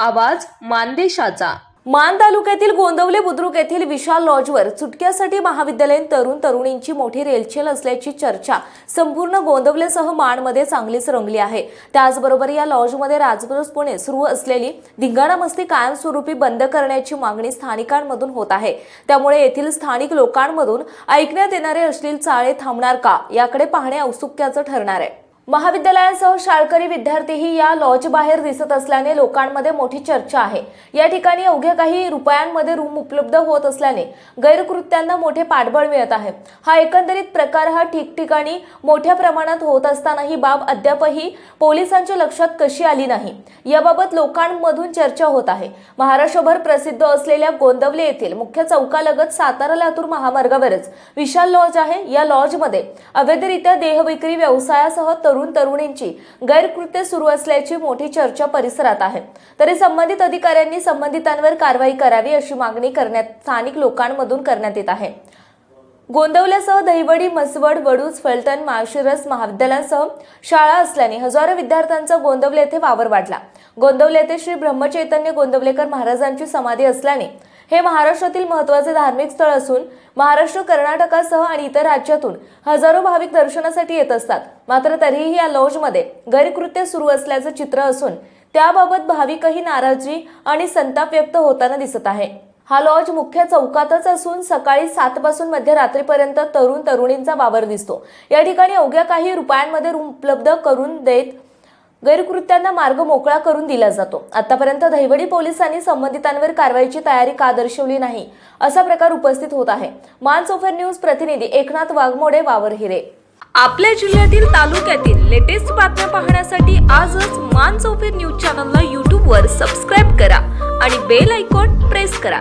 आवाज मानदेशाचा. मान तालुक्यातील गोंदवले बुद्रुक येथील विशाल लॉजवर चुटक्यासाठी महाविद्यालयीन तरुण तरुणींची मोठी रेलचेल असल्याची चर्चा संपूर्ण गोंदवलेसह माणमध्ये चांगलीच रंगली आहे. त्याचबरोबर या लॉजमध्ये राजपुणे सुरू असलेली धिंगाणा मस्ती कायमस्वरूपी बंद करण्याची मागणी स्थानिकांमधून होत आहे. त्यामुळे येथील स्थानिक लोकांमधून ऐकण्यात येणारे अश्लील चाळे थांबणार का? याकडे पाहणे औत्सुक्याचं ठरणार आहे. महाविद्यालयासह शाळकरी विद्यार्थीही या लॉज बाहेर दिसत असल्याने लोकांमध्ये मोठी चर्चा आहे. या ठिकाणी अवघ्या काही रुपयांमध्ये रूम उपलब्ध होत असल्याने गैरकृत्यांना मोठे पाठबळ मिळत आहे. हा एकंदरीत प्रकार हा ठिकठिकाणी मोठ्या प्रमाणात होत असताना ही बाब अद्यापही पोलिसांच्या लक्षात कशी आली नाही याबाबत लोकांमधून चर्चा होत आहे. महाराष्ट्रभर प्रसिद्ध असलेल्या गोंदवले येथील मुख्य चौकालगत सातारा लातूर महामार्गावरच विशाल लॉज आहे. या लॉजमध्ये अवैधरित्या देहविक्री व्यवसायासह तरुण तरुणींची गैरकृत्य सुरू असल्याची मोठी चर्चा परिसरात आहे. तरी संबंधित अधिकाऱ्यांनी संबंधितांवर कारवाई करावी अशी मागणी करण्यात स्थानिक लोकांमधून करण्यात येत आहे. गोंदवल्यासह दहिवडी मसवड वडूज फलटण माळशिरस महाविद्यालयांसह शाळा असल्याने हजारो विद्यार्थ्यांचा गोंदवले येथे वावर वाढला. गोंदवले येथे श्री ब्रह्मचैतन्य गोंदवलेकर महाराजांची समाधी असल्याने हे महाराष्ट्रातील महत्त्वाचे धार्मिक स्थळ असून महाराष्ट्र कर्नाटकासह आणि इतर राज्यातून हजारो भाविक दर्शनासाठी येत असतात. मात्र तरीही या लॉजमध्ये गैरकृत्य सुरू असल्याचं चित्र असून त्याबाबत भाविकही नाराजी आणि संताप व्यक्त होताना दिसत आहे. हा लॉज मुख्य चौकातच असून सकाळी सात पासून मध्यरात्रीपर्यंत तरुण तरुणींचा वावर दिसतो. या ठिकाणी अवघ्या काही रुपयांमध्ये रूम उपलब्ध करून देत गैरकृत्यांना मार्ग मोकळा करून दिला जातो. आतापर्यंत दहिवडी पोलिसांनी संबंधितांवर कारवाईची तयारी का दर्शवली नाही असा प्रकार उपस्थित होत आहे. मानसोफर न्यूज प्रतिनिधी एकनाथ वाघमोडे वावर हिरे. आपल्या जिल्ह्यातील तालुक्यातील लेटेस्ट बातम्या पाहण्यासाठी आजच मान न्यूज चॅनलला यूट्यूबवर सबस्क्राईब करा आणि बेल आयकॉन प्रेस करा.